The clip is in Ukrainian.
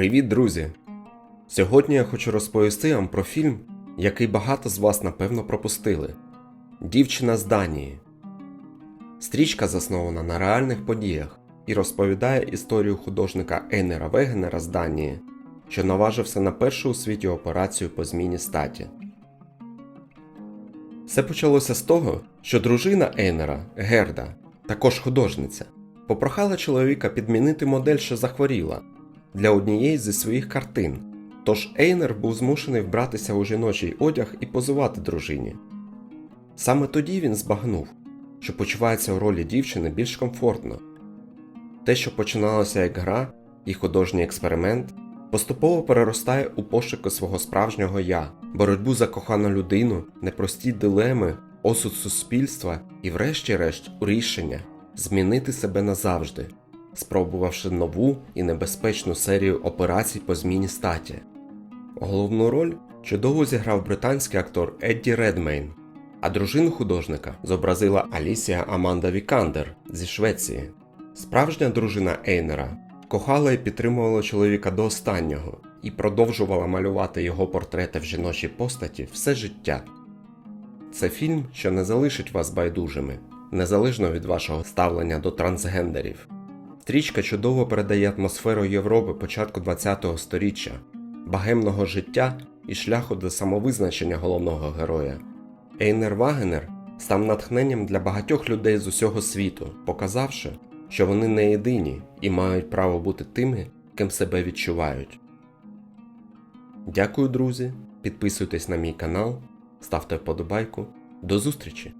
Привіт, друзі! Сьогодні я хочу розповісти вам про фільм, який багато з вас напевно пропустили: Дівчина з Данії. Стрічка заснована на реальних подіях і розповідає історію художника Ейнера Вегенера з Данії, що наважився на першу у світі операцію по зміні статі. Все почалося з того, що дружина Ейнера, Герда, також художниця, попрохала чоловіка підмінити модель, що захворіла, для однієї зі своїх картин. Тож Ейнер був змушений вбратися у жіночий одяг і позувати дружині. Саме тоді він збагнув, що почувається у ролі дівчини більш комфортно. Те, що починалося як гра і художній експеримент, поступово переростає у пошуки свого справжнього я, боротьбу за кохану людину, непрості дилеми, осуд суспільства і, врешті-решт, рішення змінити себе назавжди, спробувавши нову і небезпечну серію операцій по зміні статі. Головну роль чудово зіграв британський актор Едді Редмейн, а дружину художника зобразила Алісія Аманда Вікандер зі Швеції. Справжня дружина Ейнера кохала і підтримувала чоловіка до останнього і продовжувала малювати його портрети в жіночій постаті все життя. Це фільм, що не залишить вас байдужими, незалежно від вашого ставлення до трансгендерів. Стрічка чудово передає атмосферу Європи початку ХХ століття, багемного життя і шляху до самовизначення головного героя. Ейнер Вагенер став натхненням для багатьох людей з усього світу, показавши, що вони не єдині і мають право бути тими, ким себе відчувають. Дякую, друзі. Підписуйтесь на мій канал, ставте вподобайку. До зустрічі!